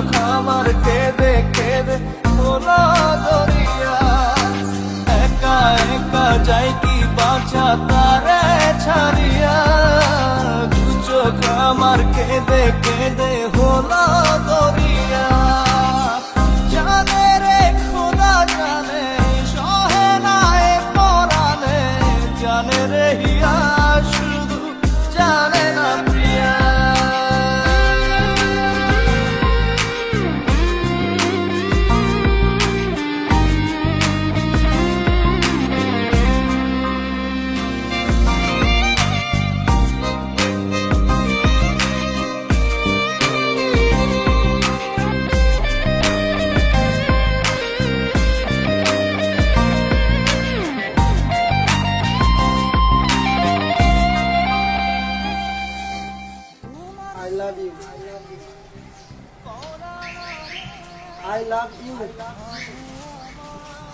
নাম আমার কেঁদে কেঁদে একা একা যাই কি বাঁচা তারে ছাড়িয়া। দু চোখ আমার কেঁদে হলো দরিয়া।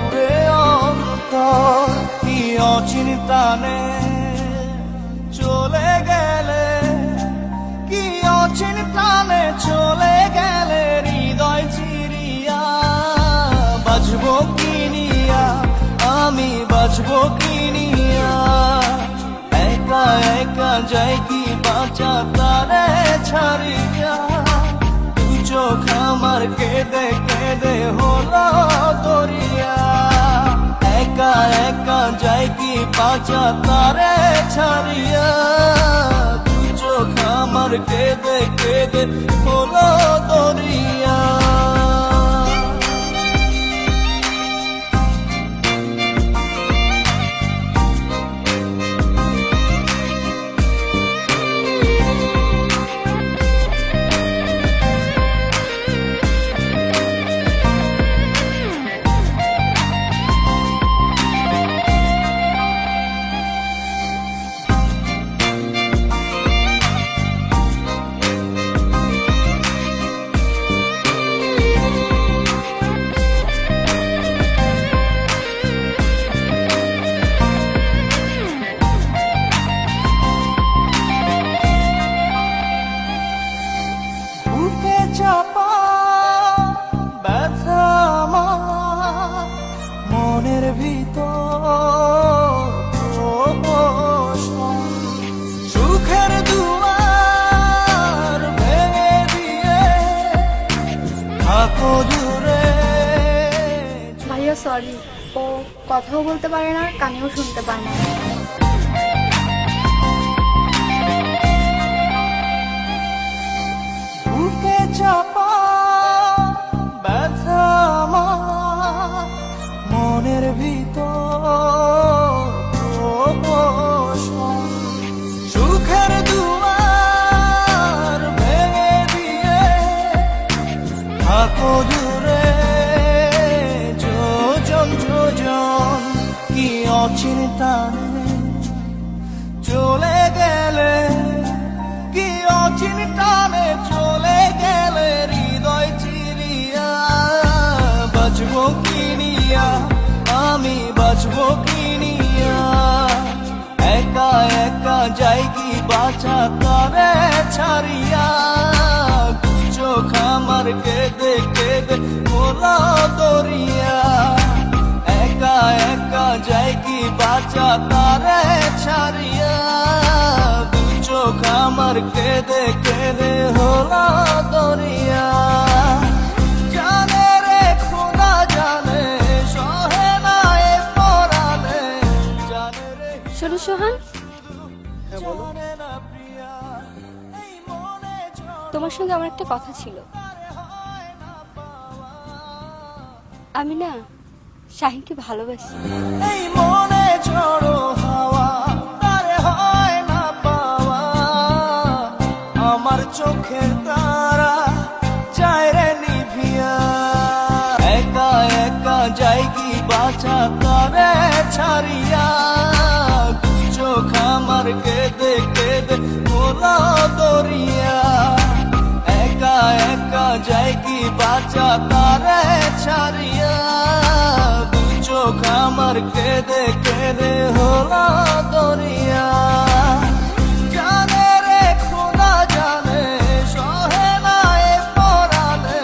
পুরে অন্তর কি অচিন্তানে চলে গেলে কি অচিন প্রাণে চলে গেলে হৃদয় চিরিয়া? বাজবো কিনিয়া আমি বাজবো কিনিয়া একা একা যাই কি বাঁচা তারে ছাড়িয়া? চোখ আমার কেঁদে কেঁদে হলো দরিয়া। একা একা যাই কি পাচা তারে ছাড়িয়া। দু চোখ আমার কেঁদে কেঁদে হলো দরিয়া। সরি। ও কথাও বলতে পারে না কানেও শুনতে পারে না। অচিন্তানে চলে গেলে, কি অচিন টানে চলে গেলে হৃদয় চিরিয়া বাজবো কিনিয়া আমি বাজবো কিনিয়া একা একা যাই কি বাঁচা তারে ছাড়িয়া? চোখ আমার কেঁদে কেঁদে মোলা দরিয়া। বাঁচা তারে ছাড়িয়া দু চোখ আমার কেঁদে কেঁদে হলা দরিয়া। শোনো সোহান। তোমার সঙ্গে আমার একটা কথা ছিল। আমি না শাহিনকে ভালোবাসি। ঝড়ো হাওয়া, তারে হয় না পাওয়া। আমার তারা চায় রে নিভিয়া। একা একা যাই কি বাঁচা তারে ছাড়িয়া। চোখ আমার কেঁদে কেঁদে মোলা দরিয়া। একা একা যাই কি বাঁচা চোখ আমার কেঁদে কেঁদে হলা দরিয়া জানে রে খোদা, জানে সহে না এ পরানে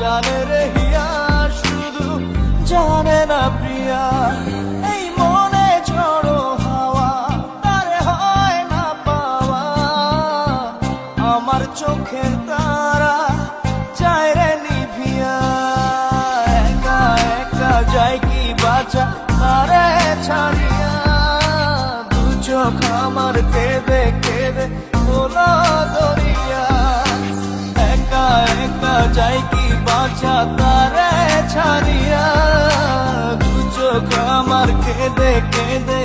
জানে রে শুধু জানে না প্রিয়া। এই মনে ঝড়ো হাওয়া, তারে না পাওয়া। আমার চোখের তারা চায় রে নিভিয়া। একা একা যাই কি তারে ছাড়িয়া দু চোখ আমার কেঁদে কেঁদে ওলা দরিয়া। একা একা যাই কি বাঁচা তারে ছাড়িয়া দু চোখ আমার কেঁদে কেঁদে